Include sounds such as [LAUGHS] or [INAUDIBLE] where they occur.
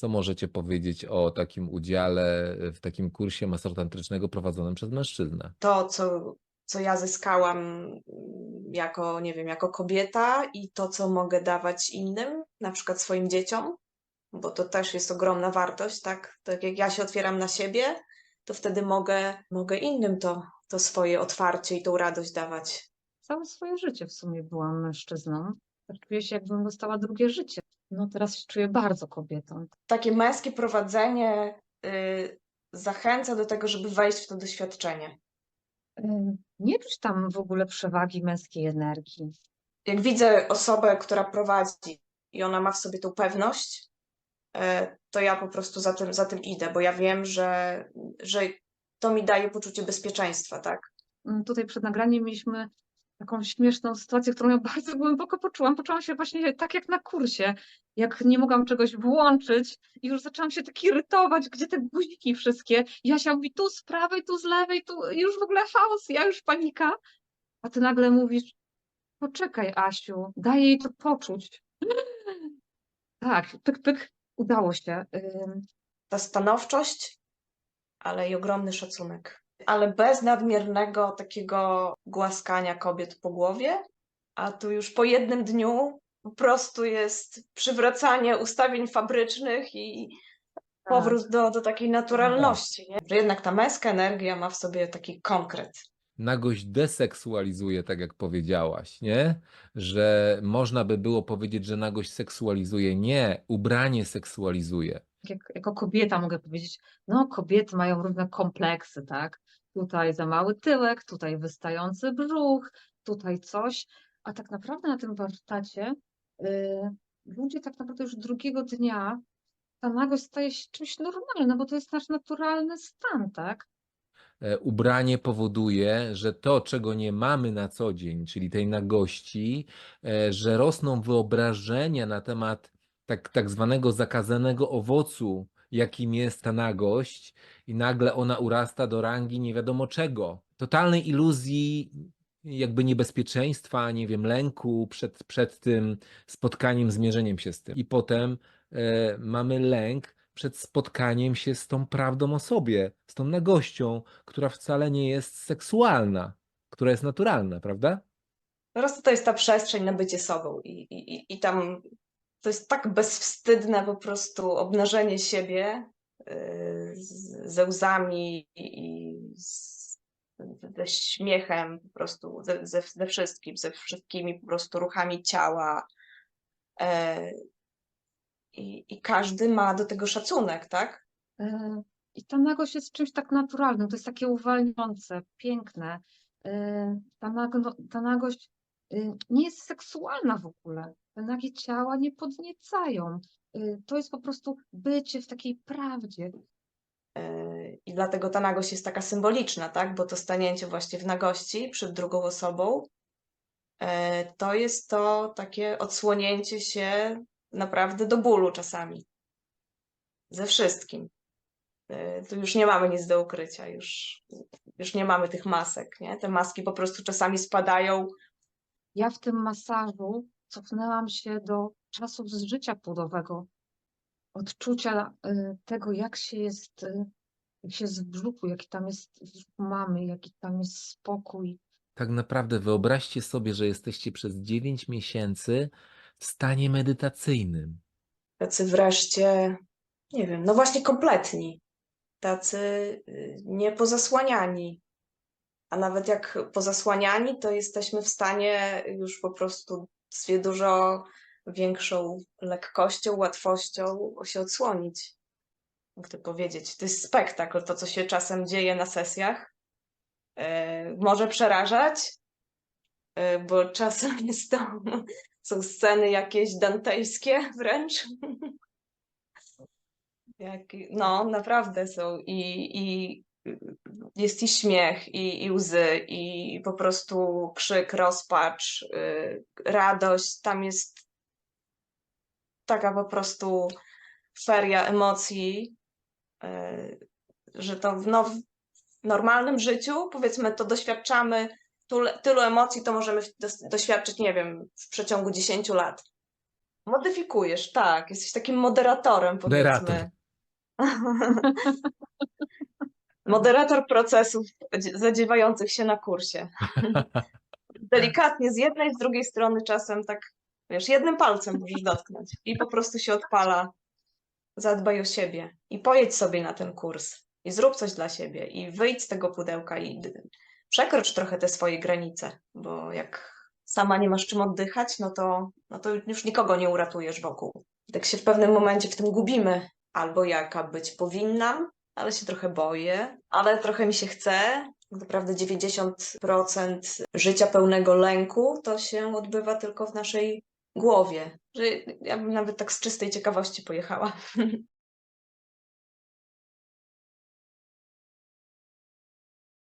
Co możecie powiedzieć o takim udziale w takim kursie masotantrycznego prowadzonym przez mężczyznę? To, co, co ja zyskałam mm, jako, nie wiem, jako kobieta i to, co mogę dawać innym, na przykład swoim dzieciom, bo to też jest ogromna wartość, tak? Tak jak ja się otwieram na siebie, to wtedy mogę, mogę innym to, to swoje otwarcie i tą radość dawać. Całe swoje życie w sumie byłam mężczyzną. Tak Czuję się, jakbym dostała drugie życie. No teraz się czuję bardzo kobietą. Takie męskie prowadzenie y, zachęca do tego, żeby wejść w to doświadczenie. Y, Nie czuć tam w ogóle przewagi męskiej energii. jak widzę osobę, która prowadzi i ona ma w sobie tą pewność, e, to ja po prostu za tym, za tym idę, bo ja wiem, że, że to mi daje poczucie bezpieczeństwa, tak? Mm, Tutaj przed nagraniem mieliśmy taką śmieszną sytuację, którą ja [LAUGHS] bardzo głęboko poczułam. Poczułam się właśnie tak jak na kursie, jak nie mogłam czegoś włączyć i już zaczęłam się tak irytować, gdzie te guziki wszystkie. Jasia mówi tu z prawej, tu z lewej, tu już w ogóle chaos, ja już panika. A ty nagle mówisz, poczekaj Asiu, daj jej to poczuć. [GASPS] Tak, pyk, pyk, udało się. Ta stanowczość, ale i ogromny szacunek. Ale bez nadmiernego takiego głaskania kobiet po głowie, a tu już po jednym dniu po prostu jest przywracanie ustawień fabrycznych i powrót do, do takiej naturalności, nie? Że jednak ta męska energia ma w sobie taki konkret. Nagość deseksualizuje, tak jak powiedziałaś, nie? Że można by było powiedzieć, że nagość seksualizuje. Nie, ubranie seksualizuje. Jak, jako kobieta mogę powiedzieć, no kobiety mają różne kompleksy, tak? Tutaj za mały tyłek, tutaj wystający brzuch, tutaj coś, a tak naprawdę na tym warsztacie y, ludzie tak naprawdę już drugiego dnia ta nagość staje się czymś normalnym, bo to jest nasz naturalny stan, tak? E, Ubranie powoduje, że to, czego nie mamy na co dzień, czyli tej nagości, e, że rosną wyobrażenia na temat tak, tak zwanego zakazanego owocu, jakim jest ta nagość, i nagle ona urasta do rangi nie wiadomo czego. Totalnej iluzji, jakby niebezpieczeństwa, nie wiem, lęku przed, przed tym spotkaniem, zmierzeniem się z tym. I potem e, mamy lęk przed spotkaniem się z tą prawdą o sobie, z tą nagością, która wcale nie jest seksualna, która jest naturalna, prawda? Po prostu to jest ta przestrzeń na bycie sobą i, i- i tam to jest tak bezwstydne po prostu obnażenie siebie z, ze łzami i ze śmiechem po prostu, ze, ze, ze wszystkim, ze wszystkimi po prostu ruchami ciała. E, I, I każdy ma do tego szacunek, tak? Y, I ta nagość jest czymś tak naturalnym, to jest takie uwalniające, piękne. Y, Ta, ta nagość y, nie jest seksualna w ogóle. Te nagie ciała nie podniecają. Y, To jest po prostu bycie w takiej prawdzie. E, I dlatego ta nagość jest taka symboliczna, tak? Bo to stanięcie właśnie w nagości przed drugą osobą, to jest to takie odsłonięcie się naprawdę do bólu czasami. Ze wszystkim. Tu już nie mamy nic do ukrycia, już, już nie mamy tych masek, nie? Te maski po prostu czasami spadają. Ja w tym masażu cofnęłam się do czasów z życia płodowego, odczucia y, tego, jak się jest, y, jak się jest w brzuchu, jaki tam jest brzuchu mamy, jaki tam jest spokój. Tak naprawdę wyobraźcie sobie, że jesteście przez 9 miesięcy w stanie medytacyjnym. Tacy wreszcie, nie wiem, no właśnie kompletni. Tacy y, niepozasłaniani. A nawet jak pozasłaniani, to jesteśmy w stanie już po prostu z dużo większą lekkością, łatwością się odsłonić. Jak to powiedzieć? To jest spektakl, to co się czasem dzieje na sesjach. E, może przerażać, e, bo czasem [LAUGHS] jest to, są sceny jakieś dantejskie wręcz. [LAUGHS] Jak, no, naprawdę są i, i jest i śmiech, i, i łzy, i po prostu krzyk, rozpacz, y, radość. Tam jest taka po prostu feria emocji, y, że to w, no, w normalnym życiu, powiedzmy, to doświadczamy tylu, tylu emocji, to możemy doświadczyć, nie wiem, w przeciągu 10 lat. Modyfikujesz, tak. Jesteś takim moderatorem, Moderator. powiedzmy. Moderator [LAUGHS] procesów dzie- zadziewających się na kursie. [LAUGHS] Delikatnie z jednej, z drugiej strony czasem tak, wiesz, jednym palcem możesz dotknąć i po prostu się odpala. Zadbaj o siebie i pojedź sobie na ten kurs i zrób coś dla siebie i wyjdź z tego pudełka i przekrocz trochę te swoje granice, bo jak sama nie masz czym oddychać, no to, no to już nikogo nie uratujesz wokół. Tak się w pewnym momencie w tym gubimy. Albo jaka być powinnam, ale się trochę boję, ale trochę mi się chce. Tak naprawdę 90% życia pełnego lęku to się odbywa tylko w naszej głowie. Że ja bym nawet tak z czystej ciekawości pojechała. [LAUGHS]